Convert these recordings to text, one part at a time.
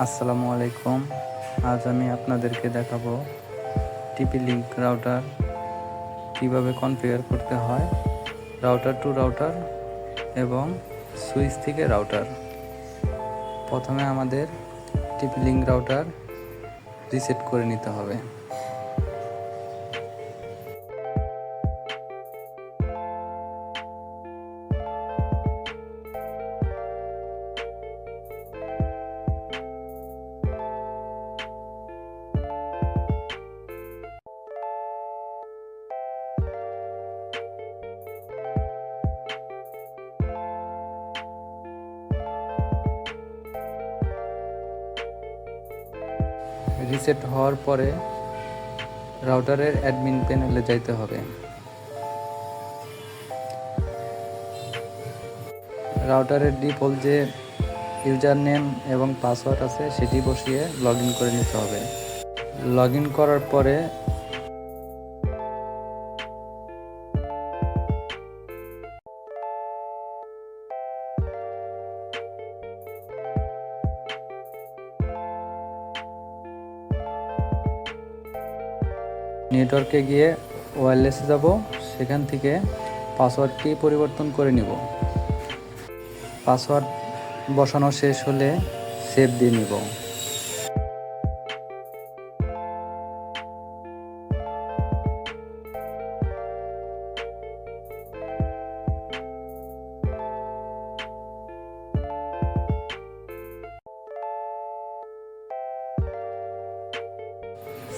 আসসালামু আলাইকুম। আজ আমি আপনাদেরকে দেখাবো টিপি লিঙ্ক রাউটার কীভাবে কনফিগার করতে হয় রাউটার টু রাউটার এবং সুইচ থেকে রাউটার। প্রথমে আমাদের টিপি লিঙ্ক রাউটার রিসেট করে নিতে হবে। রিসেট হওয়ার পরে রাউটারের অ্যাডমিন প্যানেলে যাইতে হবে। রাউটারের ডিফল্ট যে ইউজার নেম এবং পাসওয়ার্ড আছে, সেটি বসিয়ে লগ করে নিতে হবে। লগ করার পরে নেটওয়ার্কে গিয়ে ওয়্যারলেসে যাব, সেখান থেকে পাসওয়ার্ডটি পরিবর্তন করে নিব। পাসওয়ার্ড বসানো শেষ হলে সেভ দিয়ে নিব।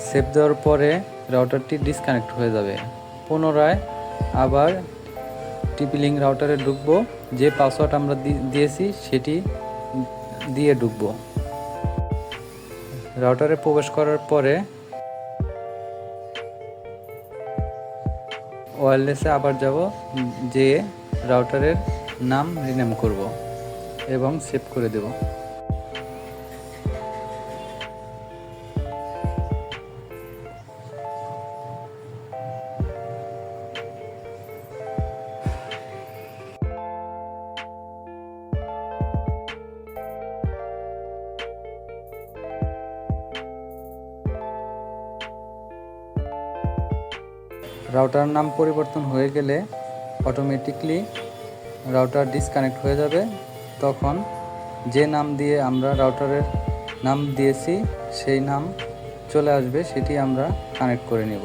সেভ দেওয়ার পরে রাউটারটি ডিসকানেক্ট হয়ে যাবে। পুনরায় আবার টিপি লিঙ্ক রাউটারে ঢুকবো। যে পাসওয়ার্ড আমরা দিয়েছি, সেটি দিয়ে ঢুকবো। রাউটারে প্রবেশ করার পরে ওয়্যারলেসে আবার যাব, যে রাউটারের নাম রিনেম করব এবং সেভ করে দেব। রাউটার নাম পরিবর্তন হয়ে গেলে অটোমেটিকলি রাউটার ডিসকানেক্ট হয়ে যাবে। তখন যে নাম দিয়ে আমরা রাউটারের নাম দিয়েছি, সেই নাম চলে আসবে, সেটি আমরা কানেক্ট করে নেব।